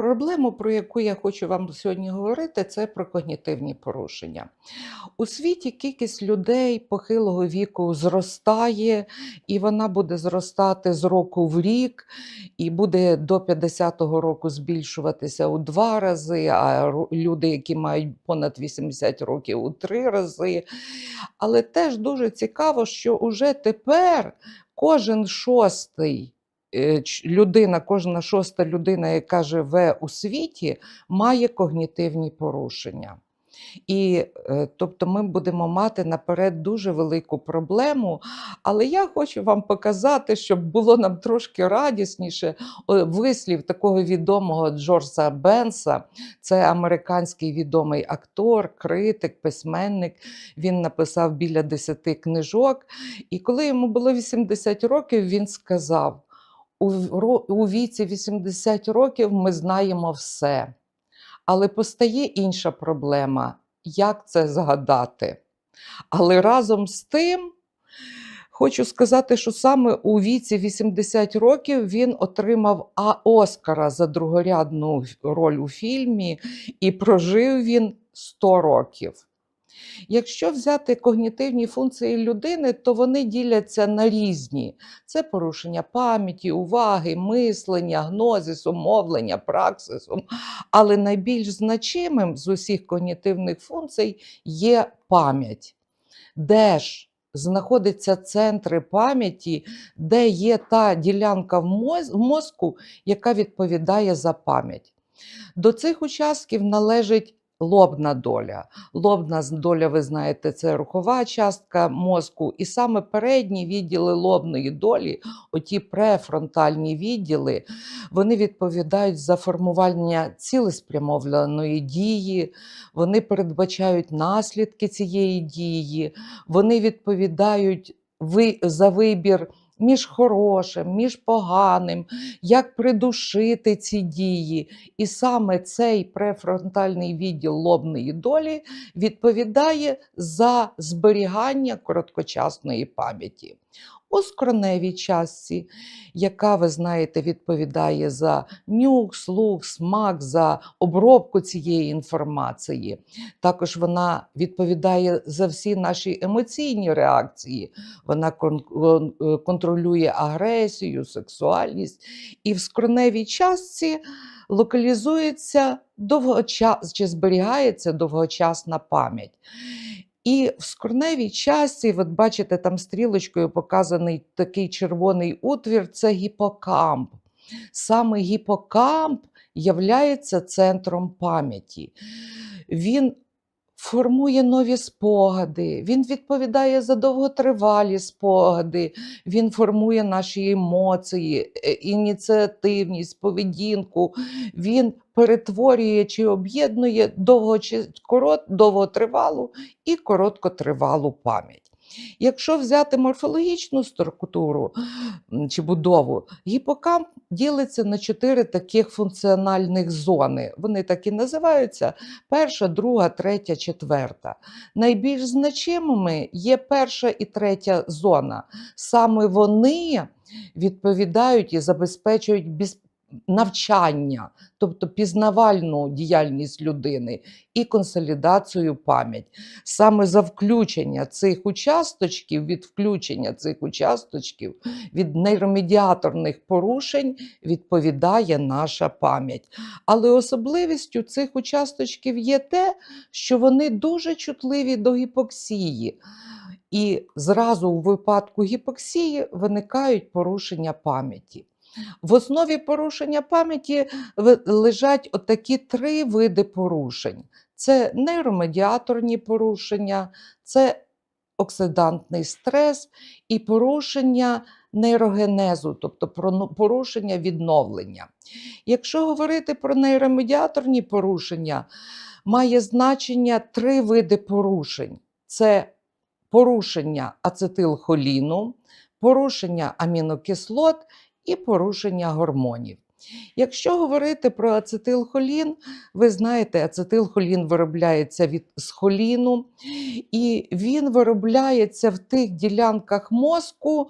Проблему, про яку я хочу вам сьогодні говорити, це про когнітивні порушення. У світі кількість людей похилого віку зростає, і вона буде зростати з року в рік, і буде до 50-го року збільшуватися у два рази, а люди, які мають понад 80 років, у три рази. Але теж дуже цікаво, що уже тепер кожен шостий людина, кожна шоста людина, яка живе у світі, має когнітивні порушення. І е, тобто ми будемо мати наперед дуже велику проблему. Але я хочу вам показати, щоб було нам трошки радісніше. Вислів такого відомого Джорджа Бенса, це американський відомий актор, критик, письменник. Він написав біля 10 книжок. І коли йому було 80 років, він сказав: у, віці 80 років ми знаємо все. Але постає інша проблема як це згадати. Але разом з тим, хочу сказати, що саме у віці 80 років він отримав А- Оскара за другорядну роль у фільмі, і прожив він 100 років. Якщо взяти когнітивні функції людини, то вони діляться на різні: це порушення пам'яті, уваги, мислення, гнозису, мовлення, праксису. Але найбільш значимим з усіх когнітивних функцій є пам'ять. Де ж знаходяться центри пам'яті, де є та ділянка в мозку, яка відповідає за пам'ять. До цих участків належить лобна доля. Лобна доля, ви знаєте, це рухова частка мозку, і саме передні відділи лобної долі, оті префронтальні відділи, вони відповідають за формування цілеспрямованої дії, вони передбачають наслідки цієї дії, вони відповідають за вибір між хорошим, між поганим, як придушити ці дії. І саме цей префронтальний відділ лобної долі відповідає за зберігання короткочасної пам'яті. У скроневій частці, яка, ви знаєте, відповідає за нюх, слух, смак, за обробку цієї інформації. Також вона відповідає за всі наші емоційні реакції. Вона кон- кон- контролює агресію, сексуальність. І в скроневій частці локалізується довгочас чи зберігається довгочасна пам'ять. І в скроневій часті, от бачите, там стрілочкою показаний такий червоний утвір це гіпокамп. Саме гіпокамп являється центром пам'яті. Він формує нові спогади, він відповідає за довготривалі спогади, він формує наші емоції, е, ініціативність, поведінку. Він перетворює чи об'єднує довгочи- корот, довготривалу і короткотривалу пам'ять. Якщо взяти морфологічну структуру чи будову, гіпокамп ділиться на чотири таких функціональних зони. Вони так і називаються: перша, друга, третя, четверта. Найбільш значимими є перша і третя зона. Саме вони відповідають і забезпечують навчання, тобто пізнавальну діяльність людини і консолідацію пам'ять. Саме за включення цих участочків, від включення цих участочків, від нейромедіаторних порушень відповідає наша пам'ять. Але особливістю цих участочків є те, що вони дуже чутливі до гіпоксії. І зразу у випадку гіпоксії виникають порушення пам'яті. В основі порушення пам'яті лежать отакі три види порушень: це нейромедіаторні порушення, це оксидантний стрес і порушення нейрогенезу, тобто порушення відновлення. Якщо говорити про нейромедіаторні порушення, має значення три види порушень: це порушення ацетилхоліну, порушення амінокислот і порушення гормонів. Якщо говорити про ацетилхолін, ви знаєте, ацетилхолін виробляється від з холіну, і він виробляється в тих ділянках мозку,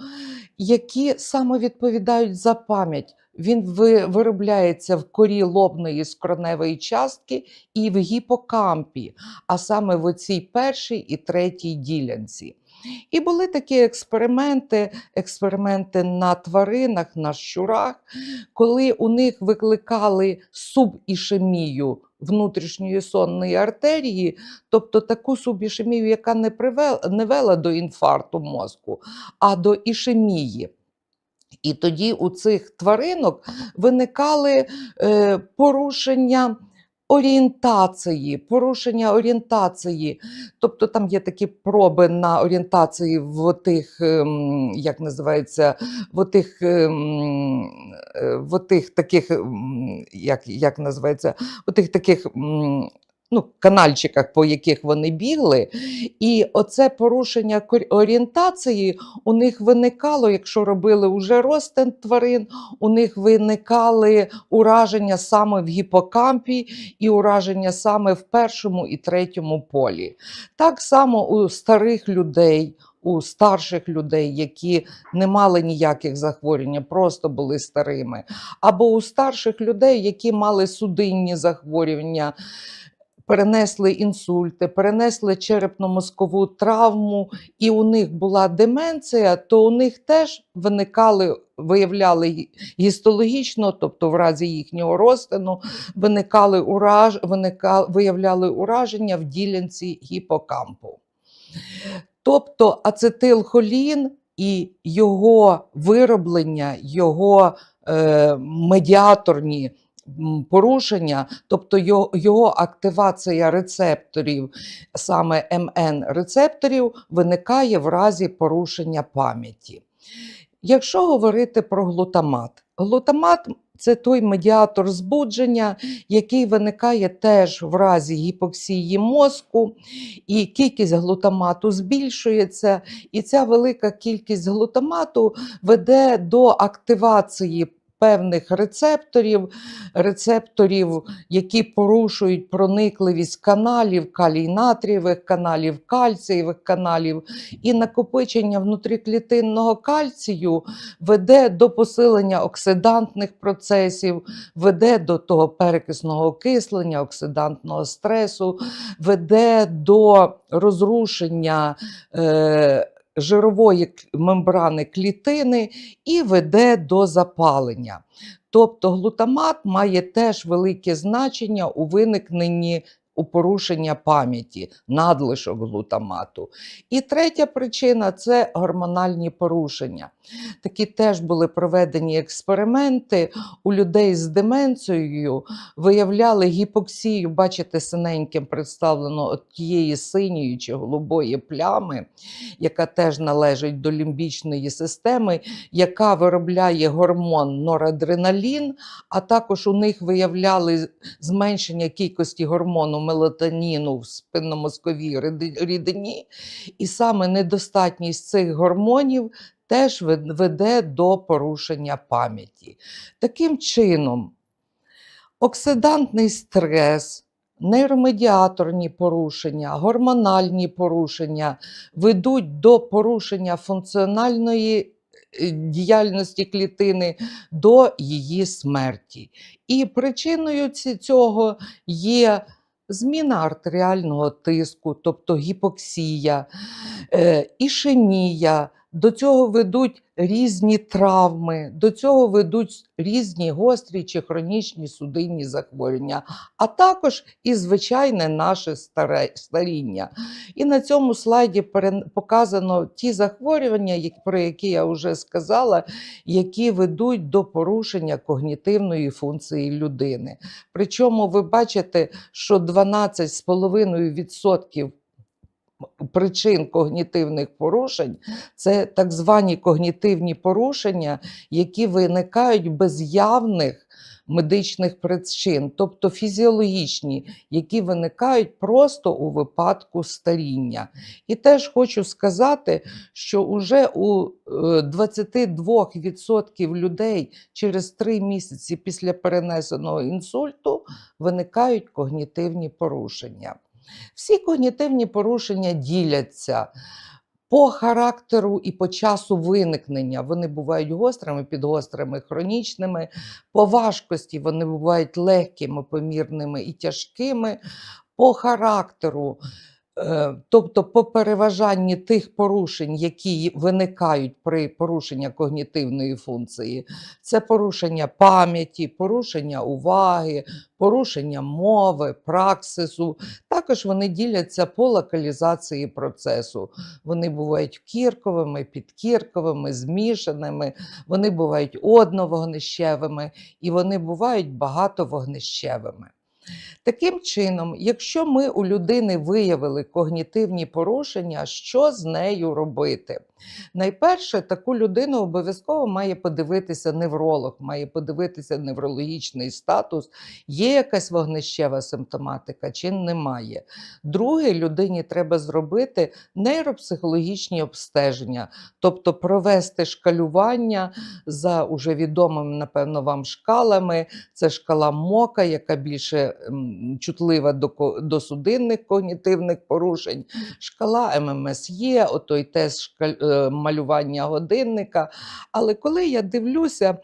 які саме відповідають за пам'ять. Він виробляється в корі лобної скроневої частки і в гіпокампі, а саме в оцій першій і третій ділянці. І були такі експерименти, експерименти на тваринах, на щурах, коли у них викликали субішемію внутрішньої сонної артерії, тобто таку субішемію, яка не, привела, не вела до інфаркту мозку, а до ішемії. І тоді у цих тваринок виникали е, порушення орієнтації, порушення орієнтації. Тобто там є такі проби на орієнтації в тих, ем, як називається, в тих, ем, е, в тих таких, ем, як, як називається, в тих таких. Ну, канальчиках, по яких вони бігли, і оце порушення орієнтації у них виникало, якщо робили уже розтин тварин, у них виникали ураження саме в гіпокампі і ураження саме в першому і третьому полі. Так само у старих людей. У старших людей, які не мали ніяких захворювань, просто були старими, або у старших людей, які мали судинні захворювання, перенесли інсульти, перенесли черепно-мозкову травму, і у них була деменція, то у них теж виникали, виявляли гістологічно, тобто в разі їхнього розтину, виникали ураж, виника, виявляли ураження в ділянці гіпокампу. Тобто ацетилхолін і його вироблення, його е, медіаторні порушення, тобто його, активація рецепторів, саме МН рецепторів, виникає в разі порушення пам'яті. Якщо говорити про глутамат, глутамат це той медіатор збудження, який виникає теж в разі гіпоксії мозку, і кількість глутамату збільшується, і ця велика кількість глутамату веде до активації певних рецепторів, рецепторів, які порушують проникливість каналів, калій-натрієвих каналів, кальцієвих каналів, і накопичення внутріклітинного кальцію веде до посилення оксидантних процесів, веде до того перекисного окислення, оксидантного стресу, веде до розрушення е, жирової мембрани клітини і веде до запалення. Тобто глутамат має теж велике значення у виникненні у порушення пам'яті, надлишок глутамату. І третя причина це гормональні порушення. Такі теж були проведені експерименти у людей з деменцією, виявляли гіпоксію, бачите, синеньким представлено тієї синьої чи голубої плями, яка теж належить до лімбічної системи, яка виробляє гормон норадреналін, а також у них виявляли зменшення кількості гормону мелатоніну в спинномозковій рідині, і саме недостатність цих гормонів теж веде до порушення пам'яті. Таким чином, оксидантний стрес, нейромедіаторні порушення, гормональні порушення ведуть до порушення функціональної е, діяльності клітини до її смерті. І причиною цього є зміна артеріального тиску, тобто гіпоксія, е, ішемія. До цього ведуть різні травми, до цього ведуть різні гострі чи хронічні судинні захворювання, а також і звичайне наше старе- старіння. І на цьому слайді показано ті захворювання, про які я вже сказала, які ведуть до порушення когнітивної функції людини. Причому ви бачите, що 12,5% причин когнітивних порушень це так звані когнітивні порушення, які виникають без явних медичних причин, тобто фізіологічні, які виникають просто у випадку старіння. І теж хочу сказати, що уже у е, 22% людей через 3 місяці після перенесеного інсульту виникають когнітивні порушення. Всі когнітивні порушення діляться по характеру і по часу виникнення. Вони бувають гострими, підгострими, хронічними. По важкості вони бувають легкими, помірними і тяжкими. По характеру, тобто по переважанні тих порушень, які виникають при порушенні когнітивної функції, це порушення пам'яті, порушення уваги, порушення мови, праксису. Також вони діляться по локалізації процесу. Вони бувають кірковими, підкірковими, змішаними, вони бувають одновогнищевими і вони бувають багатовогнищевими. Таким чином, якщо ми у людини виявили когнітивні порушення, що з нею робити? Найперше, таку людину обов'язково має подивитися невролог, має подивитися неврологічний статус, є якась вогнищева симптоматика чи немає. Друге, людині треба зробити нейропсихологічні обстеження, тобто провести шкалювання за уже відомими, напевно, вам шкалами. Це шкала МОКа, яка більше чутлива до, до судинних когнітивних порушень, шкала ММСЄ, отой тест шкаль, малювання годинника. Але коли я дивлюся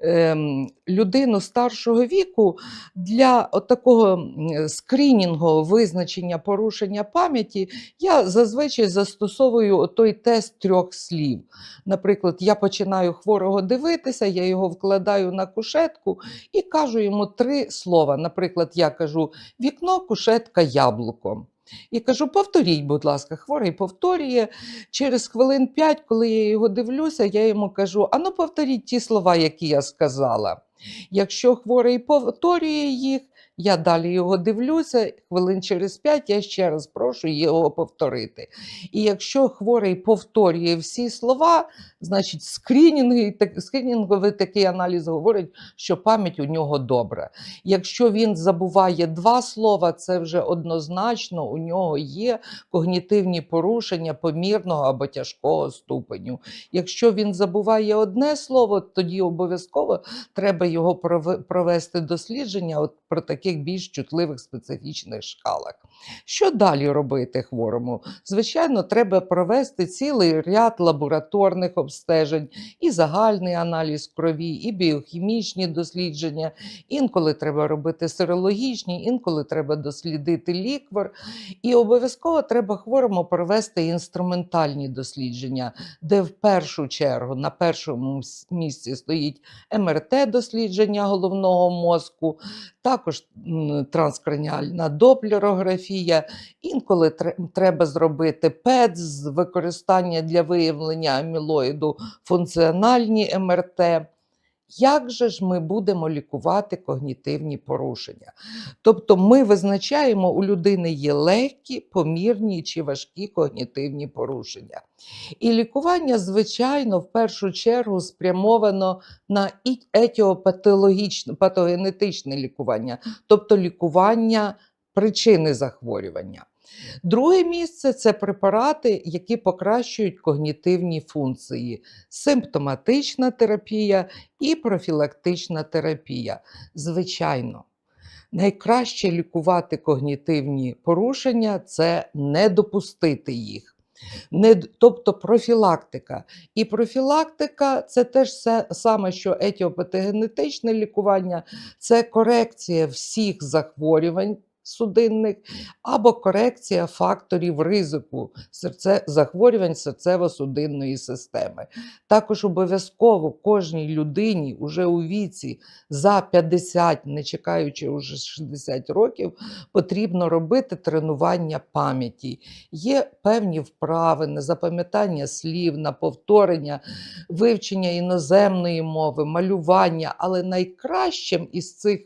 ем, людину старшого віку для такого скринінгового визначення порушення пам'яті, я зазвичай застосовую той тест трьох слів. Наприклад, я починаю хворого дивитися, я його вкладаю на кушетку і кажу йому три слова. Наприклад, я кажу вікно, кушетка, яблуко. І кажу, повторіть, будь ласка, хворий повторює. Через хвилин п'ять, коли я його дивлюся, я йому кажу: а ну повторіть ті слова, які я сказала. Якщо хворий повторює їх, я далі його дивлюся, хвилин через п'ять я ще раз прошу його повторити. І якщо хворий повторює всі слова, значить скринінги, так- такий аналіз говорить, що пам'ять у нього добра. Якщо він забуває два слова, це вже однозначно у нього є когнітивні порушення помірного або тяжкого ступеню. Якщо він забуває одне слово, тоді обов'язково треба його провести дослідження от про таких більш чутливих специфічних шкалах. Що далі робити хворому? Звичайно, треба провести цілий ряд лабораторних обстежень, і загальний аналіз крові, і біохімічні дослідження. Інколи треба робити серологічні, інколи треба дослідити ліквор. І обов'язково треба хворому провести інструментальні дослідження, де в першу чергу на першому місці стоїть МРТ-дослідження головного мозку, також транскраніальна доплерографія. Інколи треба зробити ПЕТ з використання для виявлення амілоїду, функціональні МРТ. Як же ж ми будемо лікувати когнітивні порушення? Тобто ми визначаємо, у людини є легкі, помірні чи важкі когнітивні порушення. І лікування, звичайно, в першу чергу спрямовано на етіопатологічне, патогенетичне лікування, тобто лікування причини захворювання. Друге місце це препарати, які покращують когнітивні функції, симптоматична терапія і профілактична терапія. Звичайно, найкраще лікувати когнітивні порушення це не допустити їх. Не, тобто профілактика. І профілактика це теж се- саме, що етіопатогенетичне лікування, це корекція всіх захворювань судинних або корекція факторів ризику серце, захворювань серцево-судинної системи. Також обов'язково кожній людині уже у віці за 50, не чекаючи уже 60 років, потрібно робити тренування пам'яті. Є певні вправи на запам'ятання слів, на повторення, вивчення іноземної мови, малювання, але найкращим із цих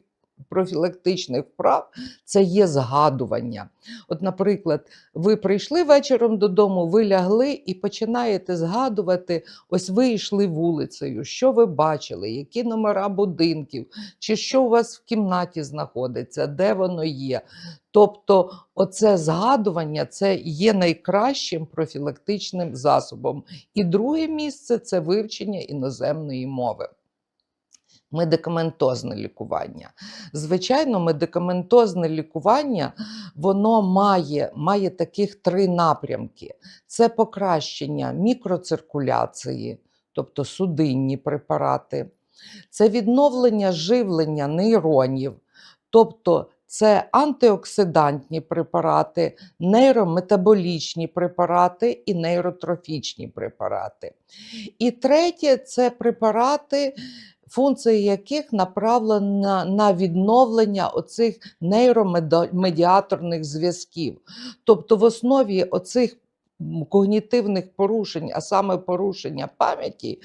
профілактичних вправ це є згадування. От, наприклад, ви прийшли вечором додому, ви лягли і починаєте згадувати, ось ви йшли вулицею, що ви бачили, які номера будинків, чи що у вас в кімнаті знаходиться, де воно є. Тобто, оце згадування це є найкращим профілактичним засобом. І друге місце це вивчення іноземної мови. Медикаментозне лікування. Звичайно, медикаментозне лікування воно має, має таких три напрямки: це покращення мікроциркуляції, тобто судинні препарати, це відновлення живлення нейронів, тобто це антиоксидантні препарати, нейрометаболічні препарати і нейротрофічні препарати. І третє це препарати, функція яких направлена на відновлення оцих нейромедіаторних зв'язків. Тобто в основі оцих когнітивних порушень, а саме порушення пам'яті,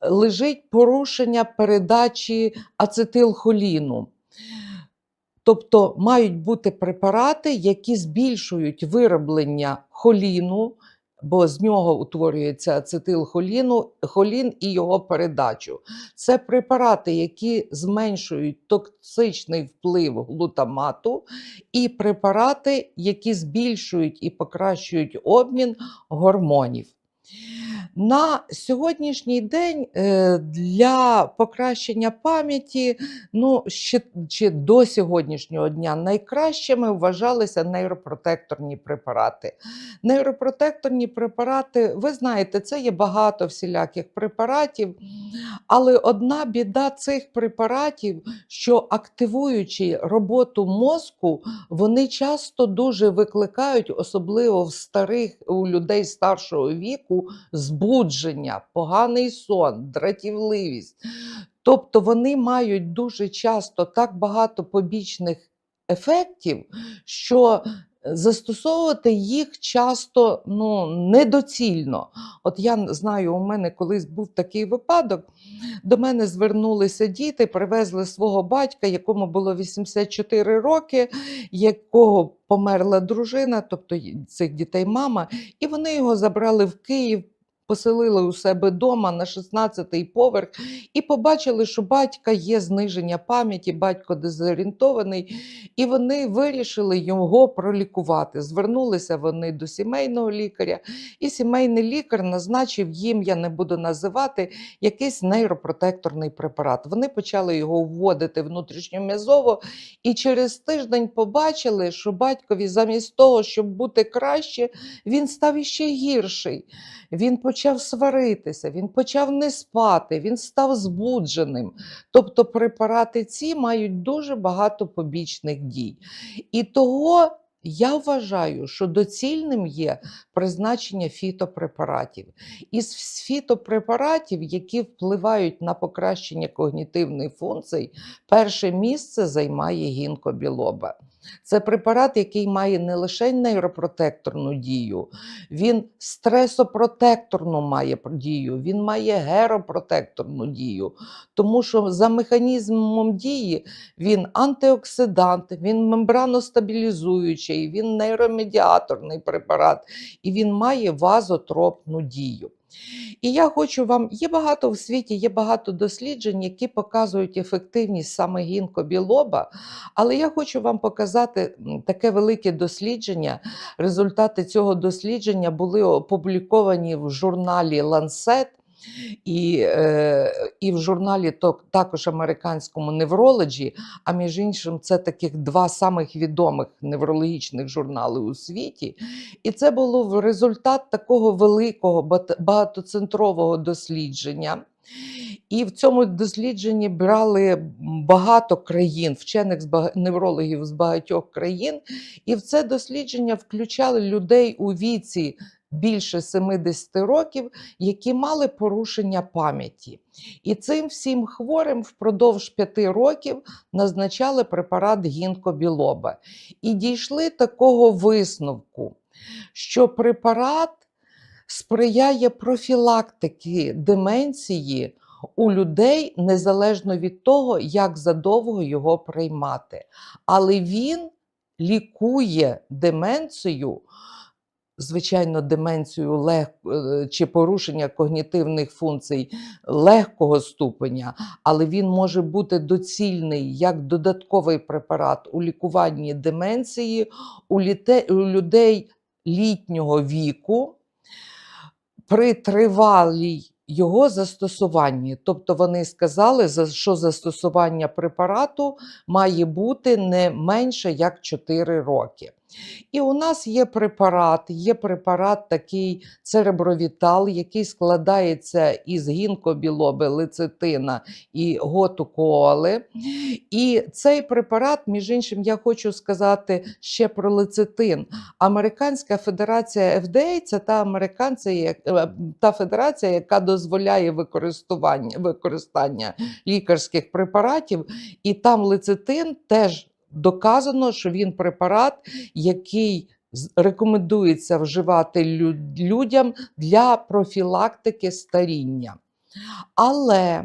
лежить порушення передачі ацетилхоліну. Тобто мають бути препарати, які збільшують вироблення холіну, бо з нього утворюється ацетилхоліну, холін і його передачу. Це препарати, які зменшують токсичний вплив глутамату, і препарати, які збільшують і покращують обмін гормонів. На сьогоднішній день е, для покращення пам'яті, ну ще, ще до сьогоднішнього дня найкращими вважалися нейропротекторні препарати. Нейропротекторні препарати, ви знаєте, це є багато всіляких препаратів, але одна біда цих препаратів, що активуючи роботу мозку, вони часто дуже викликають, особливо в старих у людей старшого віку, збудження, поганий сон, дратівливість. Тобто вони мають дуже часто так багато побічних ефектів, що застосовувати їх часто ну, недоцільно. От я знаю, у мене колись був такий випадок. До мене звернулися діти, привезли свого батька, якому було 84 роки, якого померла дружина, тобто цих дітей мама, і вони його забрали в Київ. Поселили у себе вдома на 16-й поверх і побачили, що батька є зниження пам'яті, батько дезорієнтований, і вони вирішили його пролікувати. Звернулися вони до сімейного лікаря, і сімейний лікар назначив їм, я не буду називати, якийсь нейропротекторний препарат. Вони почали його вводити внутрішньом'язово, і через тиждень побачили, що батькові замість того, щоб бути краще, він став іще гірший. Він почав сваритися, він почав не спати, він став збудженим. Тобто препарати ці мають дуже багато побічних дій. І того я вважаю, що доцільним є призначення фітопрепаратів. Із фітопрепаратів, які впливають на покращення когнітивних функцій, перше місце займає гінкобілоба. Це препарат, який має не лише нейропротекторну дію, він стресопротекторну має дію, він має геропротекторну дію. Тому що за механізмом дії він антиоксидант, він мембраностабілізуючий, він нейромедіаторний препарат він має вазотропну дію. І я хочу вам, є багато в світі, є багато досліджень, які показують ефективність саме гінкобілоба, але я хочу вам показати таке велике дослідження. Результати цього дослідження були опубліковані в журналі Lancet. І, е, і в журналі також американському Неврологі, а між іншим, це таких два самих відомих неврологічних журнали у світі. І це було в результат такого великого багатоцентрового дослідження. І в цьому дослідженні брали багато країн, вчених неврологів з багатьох країн. І в це дослідження включали людей у віці більше 70 років, які мали порушення пам'яті. І цим всім хворим впродовж 5 років назначали препарат гінкобілоба. І дійшли такого висновку, що препарат сприяє профілактики деменції у людей незалежно від того, як задовго його приймати. Але він лікує деменцію, звичайно, деменцію лег... е, чи порушення когнітивних функцій легкого ступеня, але він може бути доцільний як додатковий препарат у лікуванні деменції у, літе... у людей літнього віку при тривалій його застосуванні. Тобто вони сказали, що застосування препарату має бути не менше як 4 роки. І у нас є препарат, є препарат такий церебровітал, який складається із гінкобілоби, лецитина і готуколи. І цей препарат, між іншим, я хочу сказати ще про лецитин. Американська федерація FDA – це та американця, е, та федерація, яка дозволяє використання лікарських препаратів, і там лецитин теж доказано, що він препарат, який рекомендується вживати людям для профілактики старіння. Але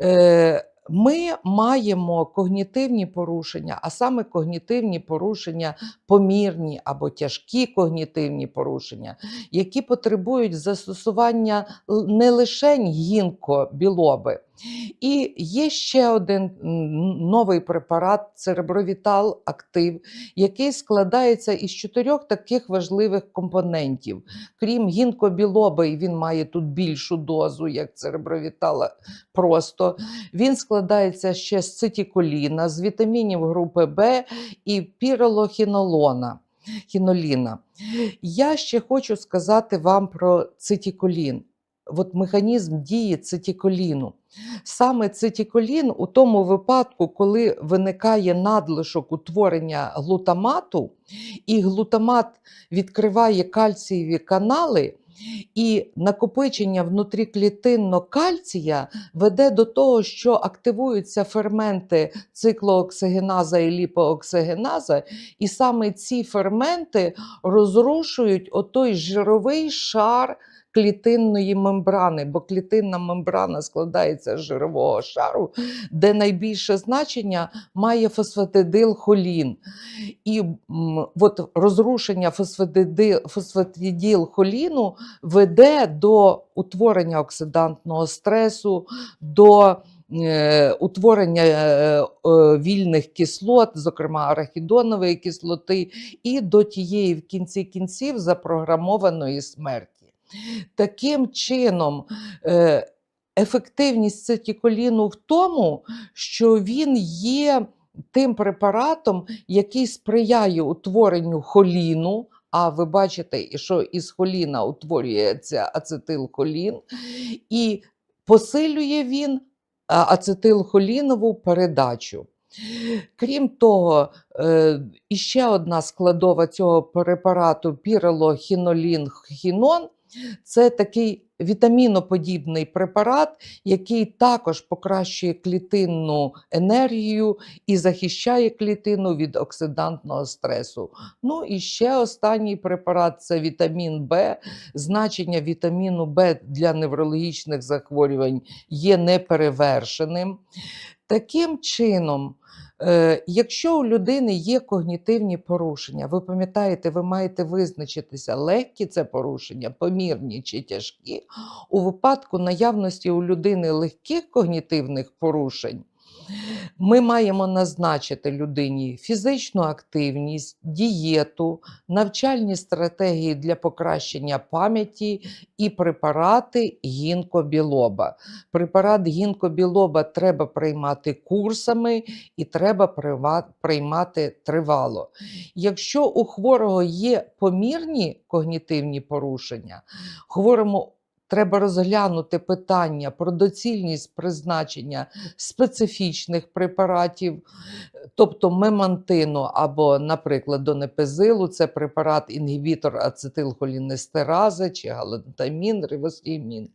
е, ми маємо когнітивні порушення, а саме когнітивні порушення, помірні або тяжкі когнітивні порушення, які потребують застосування не лише гінкобілоби. І є ще один новий препарат церебровітал актив, який складається із чотирьох таких важливих компонентів. Крім гінкобілоби, він має тут більшу дозу, як церебровітала просто. Він складається ще з цитіколіна, з вітамінів групи Б і піролохінолона. Хіноліна. Я ще хочу сказати вам про цитіколін. От механізм дії цитіколіну. Саме цитіколін у тому випадку, коли виникає надлишок утворення глутамату, і глутамат відкриває кальцієві канали, і накопичення внутріклітинно кальція веде до того, що активуються ферменти циклооксигеназа і ліпооксигеназа, і саме ці ферменти розрушують отой жировий шар клітинної мембрани, бо клітинна мембрана складається з жирового шару, де найбільше значення має фосфатидилхолін. І м, от розрушення фосфатиди- фосфатидилхоліну веде до утворення оксидантного стресу, до е, утворення е, е, вільних кислот, зокрема арахідонової кислоти, і до тієї в кінці кінців запрограмованої смерті. Таким чином, е, ефективність цитіколіну в тому, що він є тим препаратом, який сприяє утворенню холіну. А ви бачите, що із холіна утворюється ацетилхолін, і посилює він ацетилхолінову передачу. Крім того, е, іще одна складова цього препарату піролохінолін-хінон це такий вітаміноподібний препарат, який також покращує клітинну енергію і захищає клітину від оксидантного стресу. Ну і ще останній препарат це вітамін Б. Значення вітаміну Б для неврологічних захворювань є неперевершеним. Таким чином, е, якщо у людини є когнітивні порушення, ви пам'ятаєте, ви маєте визначитися, легкі це порушення, помірні чи тяжкі. У випадку наявності у людини легких когнітивних порушень, ми маємо назначити людині фізичну активність, дієту, навчальні стратегії для покращення пам'яті і препарати гінкобілоба. Препарат гінкобілоба треба приймати курсами і треба приймати тривало. Якщо у хворого є помірні когнітивні порушення, хворому треба розглянути питання про доцільність призначення специфічних препаратів, тобто мемантину або, наприклад, донепезилу, це препарат інгібітор ацетилхолінестерази чи галантамін, ривостімін.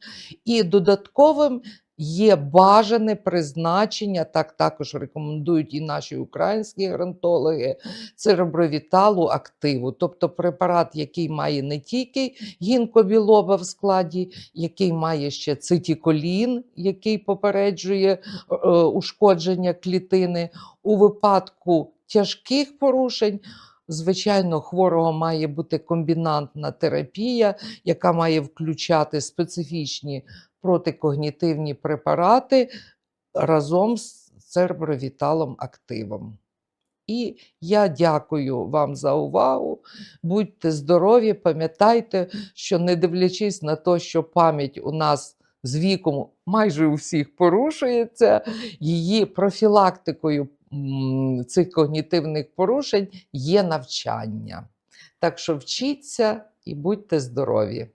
І додатковим є бажане призначення, так також рекомендують і наші українські геронтологи, церебровіталу активу, тобто препарат, який має не тільки гінкобілоба в складі, який має ще цитіколін, який попереджує е, е, ушкодження клітини. У випадку тяжких порушень, звичайно, хворого має бути комбінантна терапія, яка має включати специфічні протикогнітивні препарати разом з цербровіталом активом. І я дякую вам за увагу. Будьте здорові, пам'ятайте, що не дивлячись на те, що пам'ять у нас з віком майже у всіх порушується, її профілактикою цих когнітивних порушень є навчання. Так що вчіться і будьте здорові!